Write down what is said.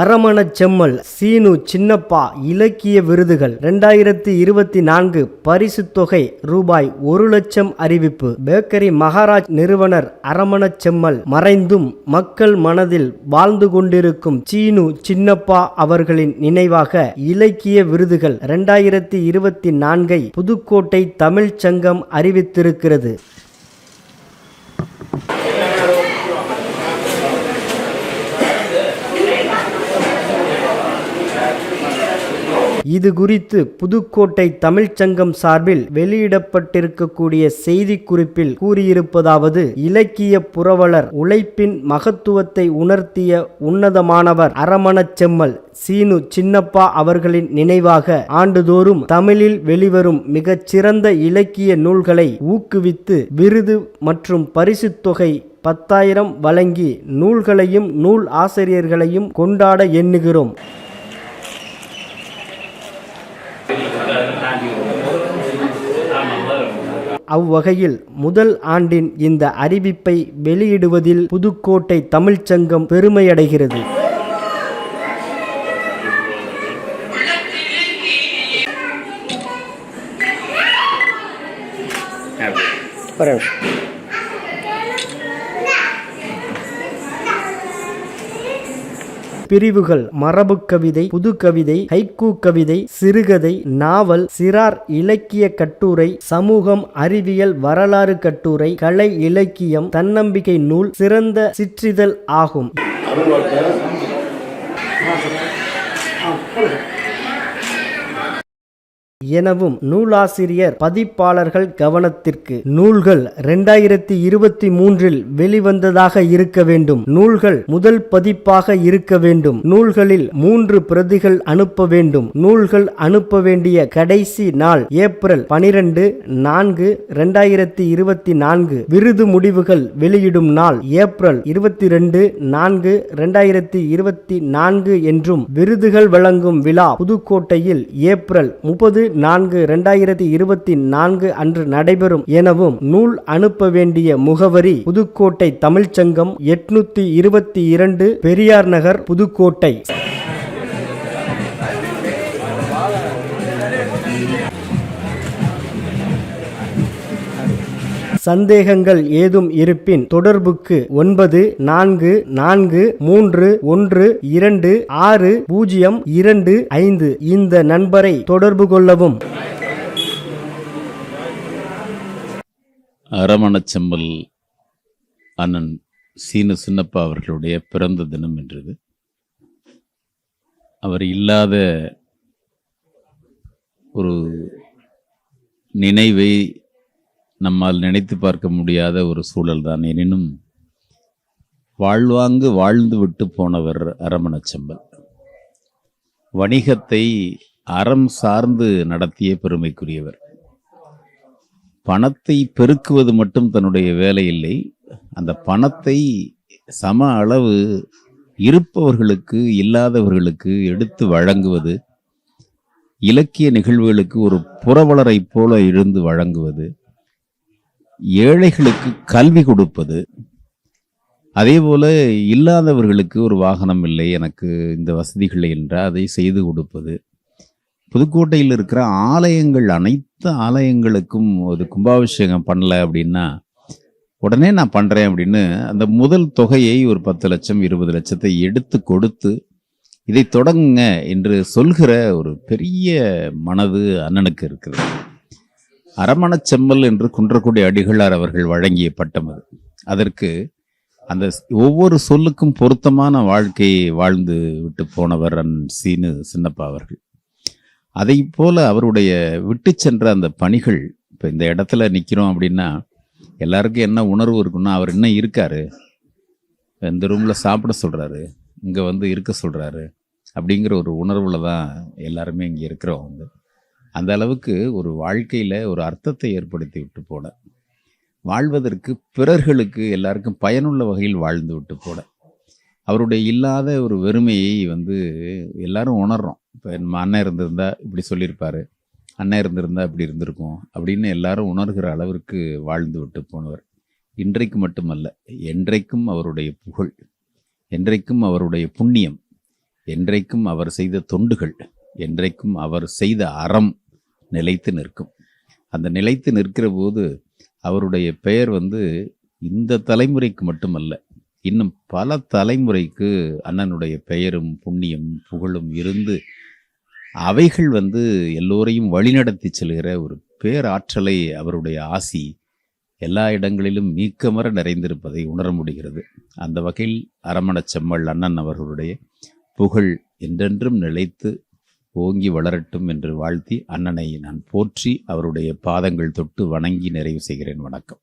அரமண செம்மல் சீனு சின்னப்பா இலக்கிய விருதுகள். ரெண்டாயிரத்தி இருபத்தி நான்கு பரிசு தொகை ரூபாய் ஒரு லட்சம் அறிவிப்பு. பேக்கரி மகாராஜ் நிறுவனர் அரமண செம்மல் மறைந்தும் மக்கள் மனதில் வாழ்ந்து கொண்டிருக்கும் சீனு சின்னப்பா அவர்களின் நினைவாக இலக்கிய விருதுகள் ரெண்டாயிரத்தி இருபத்தி நான்கை புதுக்கோட்டை தமிழ்ச் சங்கம் அறிவித்திருக்கிறது. இது குறித்து புதுக்கோட்டை தமிழ்ச்சங்கம் சார்பில் வெளியிடப்பட்டிருக்கக்கூடிய செய்திக்குறிப்பில் கூறியிருப்பதாவது இலக்கிய புரவலர் உழைப்பின் மகத்துவத்தை உணர்த்திய உன்னதமானவர் அரமணச் செம்மல் சீனு சின்னப்பா அவர்களின் நினைவாக ஆண்டுதோறும் தமிழில் வெளிவரும் மிகச்சிறந்த இலக்கிய நூல்களை ஊக்குவித்து விருது மற்றும் பரிசுத் தொகை பத்தாயிரம் வழங்கி நூல்களையும் நூல் ஆசிரியர்களையும் கொண்டாட எண்ணுகிறோம். அவ்வகையில் முதல் ஆண்டின் இந்த அறிவிப்பை வெளியிடுவதில் புதுக்கோட்டை தமிழ்ச்சங்கம் பெருமையடைகிறது ஒரு நிமிஷம். பிரிவுகள் மரபு கவிதை புது கவிதை ஹைக்கூ கவிதை சிறுகதை நாவல் சிறார் இலக்கிய கட்டுரை சமூகம் அறிவியல் வரலாறு கட்டுரை கலை இலக்கியம் தன்னம்பிக்கை நூல் சிறந்த சிற்றிதழ் ஆகும். எனவும் நூலாசிரியர் பதிப்பாளர்கள் கவனத்திற்கு. நூல்கள் ரெண்டாயிரத்தி இருபத்தி மூன்றில் வெளிவந்ததாக இருக்க வேண்டும். நூல்கள் முதல் பதிப்பாக இருக்க வேண்டும். நூல்களில் மூன்று பிரதிகள் அனுப்ப வேண்டும். நூல்கள் அனுப்ப வேண்டிய கடைசி நாள் ஏப்ரல் பனிரெண்டு நான்கு ரெண்டாயிரத்தி இருபத்தி நான்கு. விருது முடிவுகள் வெளியிடும் நாள் ஏப்ரல் இருபத்தி ரெண்டு நான்கு இரண்டாயிரத்தி இருபத்தி நான்கு என்றும் விருதுகள் வழங்கும் விழா புதுக்கோட்டையில் ஏப்ரல் முப்பது நான்கு இரண்டாயிரத்தி இருபத்தி நான்கு அன்று நடைபெறும் எனவும் நூல் அனுப்ப வேண்டிய முகவரி புதுக்கோட்டை தமிழ்ச்சங்கம் எட்நூத்தி இருபத்தி இரண்டு பெரியார் நகர் புதுக்கோட்டை. சந்தேகங்கள் ஏதும் இருப்பின் தொடர்புக்கு ஒன்பது நான்கு நான்கு மூன்று ஒன்று இரண்டு ஆறு பூஜ்ஜியம் இரண்டு ஐந்து. இந்த நண்பரை தொடர்பு கொள்ளவும். அரமணச்செம்மல் அண்ணன் சீனு சின்னப்பா அவர்களுடைய பிறந்த தினம் என்றது. அவர் இல்லாத ஒரு நினைவை நம்மால் நினைத்து பார்க்க முடியாத ஒரு சூழல் தான். எனினும் வாழ்வாங்கு வாழ்ந்து விட்டு போனவர் அரமணச்செம்மல் வணிகத்தை அறம் சார்ந்து நடத்திய பெருமைக்குரியவர். பணத்தை பெருக்குவது மட்டும் தன்னுடைய வேலை இல்லை அந்த பணத்தை சம அளவு இருப்பவர்களுக்கு இல்லாதவர்களுக்கு எடுத்து வழங்குவது இலக்கிய நிகழ்வுகளுக்கு ஒரு புறவலரைப் போல இருந்து வழங்குவது ஏழைகளுக்கு கல்வி கொடுப்பது அதே போல இல்லாதவர்களுக்கு ஒரு வாகனம் இல்லை எனக்கு இந்த வசதிகள் என்றால் அதை செய்து கொடுப்பது. புதுக்கோட்டையில் இருக்கிற ஆலயங்கள் அனைத்து ஆலயங்களுக்கும் ஒரு கும்பாபிஷேகம் பண்ணல அப்படின்னா உடனே நான் பண்ணுறேன் அப்படின்னு அந்த முதல் தொகையை ஒரு பத்து லட்சம் இருபது லட்சத்தை எடுத்து கொடுத்து இதை தொடங்குங்க என்று சொல்கிற ஒரு பெரிய மனது அண்ணனுக்கு இருக்குது. அரமணச் செம்மல் என்று குன்றக்குடி அடிகளார் அவர்கள் வழங்கிய பட்டம் அது. அதற்கு அந்த ஒவ்வொரு சொல்லுக்கும் பொருத்தமான வாழ்க்கையை வாழ்ந்து விட்டு போனவர் அன் சீனு சின்னப்பா அவர்கள். அதை போல அவருடைய விட்டு சென்ற அந்த பணிகள் இப்போ இந்த இடத்துல நிற்கிறோம் அப்படின்னா எல்லாருக்கும் என்ன உணர்வு இருக்குன்னா அவர் இன்னும் இருக்காரு. இந்த ரூமில் சாப்பிட சொல்கிறாரு இங்கே வந்து இருக்க சொல்கிறாரு அப்படிங்கிற ஒரு உணர்வில் தான் எல்லாருமே இங்கே இருக்கிறோம் வந்து. அந்த அளவுக்கு ஒரு வாழ்க்கையில் ஒரு அர்த்தத்தை ஏற்படுத்தி விட்டு போட. வாழ்வதற்கு பிறர்களுக்கு எல்லாருக்கும் பயனுள்ள வகையில் வாழ்ந்து விட்டு போட. அவருடைய இல்லாத ஒரு வெறுமையை வந்து எல்லாரும் உணர்றோம். இப்போ நம்ம அண்ணன் இருந்திருந்தா இப்படி சொல்லியிருப்பார். அண்ணன் இருந்திருந்தா இப்படி இருந்திருக்கும் அப்படின்னு எல்லாரும் உணர்கிற அளவிற்கு வாழ்ந்து விட்டு போனவர். இன்றைக்கு மட்டுமல்ல என்றைக்கும் அவருடைய புகழ் என்றைக்கும் அவருடைய புண்ணியம் என்றைக்கும் அவர் செய்த தொண்டுகள் என்றைக்கும் அவர் செய்த அறம் நிலைத்து நிற்கும். அந்த நிலைத்து நிற்கிற போது அவருடைய பெயர் வந்து இந்த தலைமுறைக்கு மட்டுமல்ல இன்னும் பல தலைமுறைக்கு அண்ணனுடைய பெயரும் புண்ணியம் புகழும் இருந்து அவைகள் வந்து எல்லோரையும் வழிநடத்தி செல்கிற ஒரு பேராற்றலை அவருடைய ஆசி எல்லா இடங்களிலும் மீக்கமர நிறைந்திருப்பதை உணர முடிகிறது. அந்த வகையில் அரமணச் செம்மல் அண்ணன் அவர்களுடைய புகழ் என்றென்றும் நிலைத்து ஓங்கி வளரட்டும் என்று வாழ்த்தி அண்ணனை நான் போற்றி அவருடைய பாதங்கள் தொட்டு வணங்கி நிறைவு செய்கிறேன். வணக்கம்.